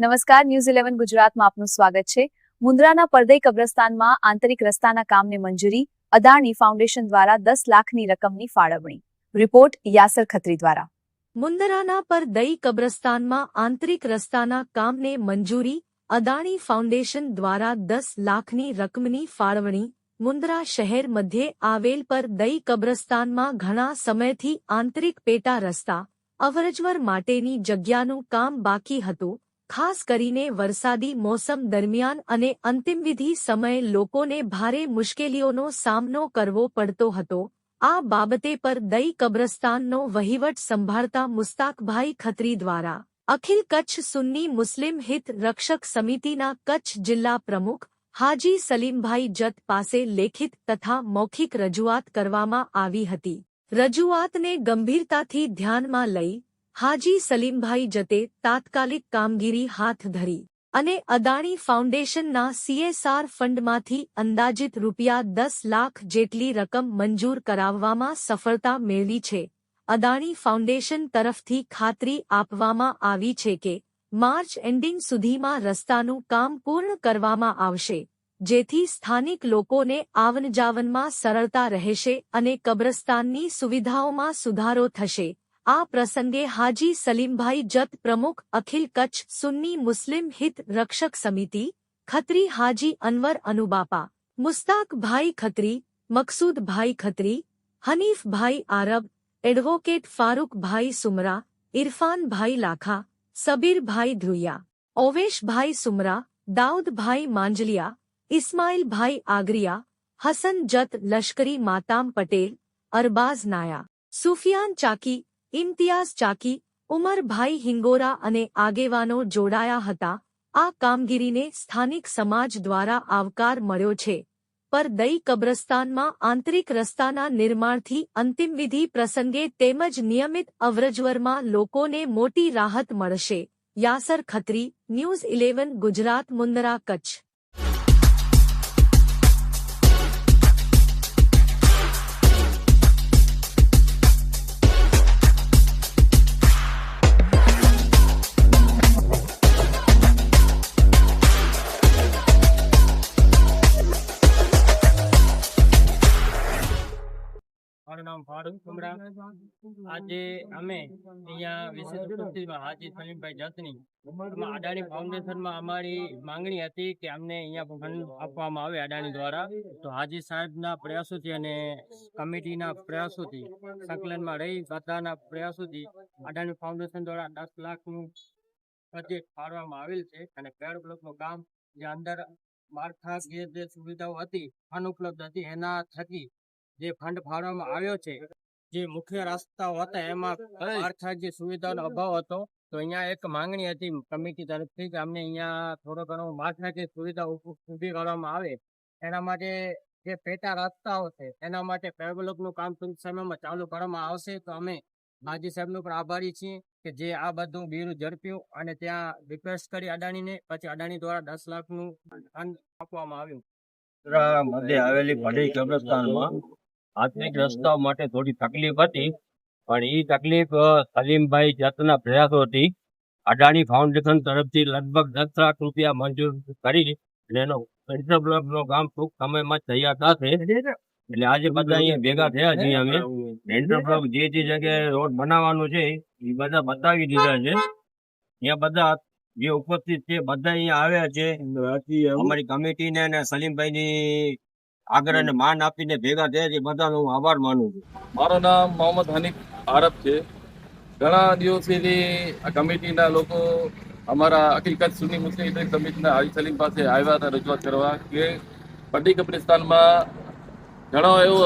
નમસ્કાર news eleven ગુજરાતમાં આપનું સ્વાગત છે. મુન્દ્રાના પરદઈ કબ્રસ્તાનમાં આંતરિક રસ્તાના કામને મંજૂરી, અદાણી ફાઉન્ડેશન દ્વારા દસ લાખની રકમની ફાળવણી. રિપોર્ટ યાસર ખત્રી દ્વારા. મુન્દ્રાના પર દઈ કબ્રસ્તાનમાં આંતરિક રસ્તાના કામને મંજૂરી, અદાણી ફાઉન્ડેશન દ્વારા દસ લાખની રકમની ફાળવણી. મુન્દ્રા શહેર મધ્યે આવેલ પર દઈ કબ્રસ્તાનમાં ઘણા સમયથી આંતરિક પેટા રસ્તા અવરજવર માટેની જગ્યાનું કામ બાકી હતું. ખાસ કરીને વરસાદી મોસમ દરમિયાન અને અંતિમવિધિ સમયે લોકોને ભારે મુશ્કેલીઓનો સામનો કરવો પડતો હતો. આ બાબતે પર દઈ કબ્રસ્તાનનો વહીવટ સંભાળતા મુસ્તાકભાઈ ખત્રી દ્વારા અખિલ કચ્છ સુન્ની મુસ્લિમ હિત રક્ષક સમિતિના કચ્છ જિલ્લા પ્રમુખ હાજી સલીમભાઈ જત પાસે લેખિત તથા મૌખિક રજૂઆત કરવામાં આવી હતી. રજૂઆતને ગંભીરતાથી ધ્યાનમાં લઈ હાજી સલીમભાઈ જતે તાત્કાલિક કામગીરી હાથ ધરી અને અદાણી ફાઉન્ડેશનના સીએસઆર ફંડમાંથી અંદાજિત રૂપિયા દસ લાખ જેટલી રકમ મંજૂર કરાવવામાં સફળતા મેળવી છે. અદાણી ફાઉન્ડેશન તરફથી ખાતરી આપવામાં આવી છે કે માર્ચ એન્ડિંગ સુધીમાં રસ્તાનું કામ પૂર્ણ કરવામાં આવશે, જેથી સ્થાનિક લોકોને આવનજાવનમાં સરળતા રહેશે અને કબ્રસ્તાનની સુવિધાઓમાં સુધારો થશે. આ પ્રસંગે હાજી સલીમભાઈ જત પ્રમુખ અખિલ કચ્છ સુન્ની મુસ્લિમ હિત રક્ષક સમિતિ ખત્રી હાજી અનવર અનુબાપા મુસ્તાકભાઈ ખત્રી મકસૂદભાઈ ખત્રી હનીફભાઈ આરબ એડવોકેટ ફારૂકભાઈ સુમરા ઇરફાનભાઈ લાખા સબીરભાઈ ધ્રુયા ઓવેશભાઈ સુમરા દાઉદભાઈ માંજલિયા ઇસ્માઇલભાઈ આગરિયા હસન જત લશ્કરી માતામ પટેલ અરબાઝ નાયા સુફિયાન ચાકી ઇમ્તિયાઝ ચાકી, ઉમરભાઈ હિંગોરા અને આગેવાનો જોડાયા હતા. આ કામગીરીને સ્થાનિક સમાજ દ્વારા આવકાર મળ્યો છે. પર દઈ કબ્રસ્તાનમાં આંતરિક રસ્તાના નિર્માણથી અંતિમવિધિ પ્રસંગે તેમજ નિયમિત અવરજવરમાં લોકોને મોટી રાહત મળશે. Yasar Khatri, news eleven, Gujarat, Mundra, Kutch. નામ ફારૂક કુમરા. આજે અમે અહીંયા વિશેષ ઉપસ્થિતિમાં હાજી સલીમભાઈ જતની અડાણી ફાઉન્ડેશનમાં અમારી માંગણી હતી કે અમને અહીંયા ફંડ આપવામાં આવે અડાણી દ્વારા. તો હાજી સાહેબના પ્રયાસોથી અને કમિટીના પ્રયાસોથી, સંકલનમાં રહી બધાના પ્રયાસોથી અડાણી ફાઉન્ડેશન દ્વારા દસ લાખનું બજેટ ફાળવામાં આવેલ છે અને પેડ બ્લોકનું કામ જે અંદર માળખાકીય જે સુવિધાઓ હતી અનુપલબ્ધ હતી, એના થકી જે ફંડ ફાળવવામાં આવ્યો છે જે મુખ્ય રસ્તાઓ હતા એમાં માળખાકીય સુવિધાનો અભાવ હતો તો અહીંયા એક માંગણી હતી કમિટી તરફથી કે અમને અહીંયા થોડો ઘણો માળખાકીય સુવિધા ઊભી કરવામાં આવે. એના માટે જે પેટા રસ્તાઓ છે એના માટે પેવલોકનું કામ ટૂંક સમયમાં ચાલુ કરવામાં આવશે. તો અમે માજી સાહેબનો પણ આભારી છીએ કે જે આ બધું બીરું ઝડપ્યું અને ત્યાં રિક્વેસ્ટ કરી અદાણીને પછી અદાણી દ્વારા દસ લાખનું ફંડ આપવામાં આવ્યું. આવેલી પઢી કબ્રસ્તાનમાં આંતરિક રસ્તા માટે થોડી તકલીફ હતી પણ એ તકલીફ સલીમભાઈ જતના પ્રયાસોથી અદાણી ફાઉન્ડેશન તરફથી લગભગ દસ લાખ રૂપિયા મંજૂર કરી અને એનો નો કામ ટૂંક સમયમાં તૈયાર થશે. એટલે આજે બધા અહીંયા ભેગા થયા છીએ અમે. ઇન્ટરબ્લોક જે જે જગ્યાએ રોડ બનાવવાનું છે એ બધા બતાવી દીધા છે. અહીંયા બધા જે ઉપસ્થિત છે બધા અહીંયા આવ્યા છે. અમારી કમિટીને અને સલીમભાઈની આગ્રહને માન આપીને ભેગા થયા છે બધાનો હું આભાર માનું છું. મારું નામ મોહમ્મદ હનીફ આરબ છે. ઘણા દિવસેથી આ કમિટીના લોકો અમારા હકીકત સુની મુસ્લિમ હિત સમિતિના હાજી સલીમ પાસે આવ્યા હતા રજૂઆત કરવા કે પટ્ટી કબ્રિસ્તાનમાં ઘણો એવો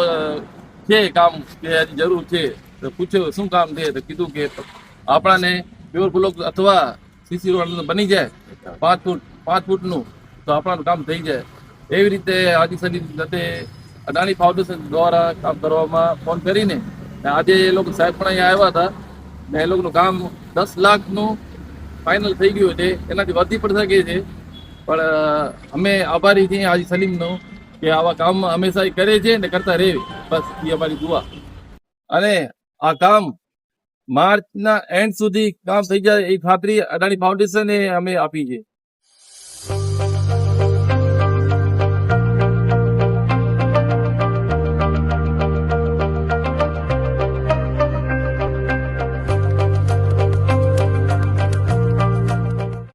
છે કામ કે જરૂર છે. તો પૂછ્યું શું કામ છે? તો કીધું કે આપણાને પ્યોર બ્લોક અથવા સીસી રોડ બની જાય પાંચ ફૂટ પાંચ ફૂટનું તો આપણાનું કામ થઈ જાય. એવી રીતે હાજી સલીમ સાથે અદાણી ફાઉન્ડેશન દ્વારા કામ કરવામાં ફોન કરીને આજે એ લોકો સાહેબ પણ અહીંયા આવ્યા હતા ને એ લોકોનું કામ દસ લાખનું ફાઇનલ થઈ ગયું છે. એનાથી વધી પણ શકે છે. પણ અમે આભારી છીએ આજી સલીમનો કે આવા કામ હંમેશા કરે છે ને કરતા રહે. બસ, એ અમારી દુઆ. અને આ કામ માર્ચના એન્ડ સુધી કામ થઈ જાય એ ખાતરી અદાણી ફાઉન્ડેશને અમે આપી છે.